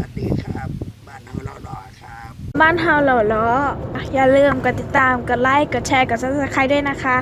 วัสดีครับ บ้านเฮาเรารอครับ บ้านเฮาเหล่าล้ออย่าลืมกดติดตาม กดไลค์ กดแชร์ กดซับสไครต์ด้วยนะคะ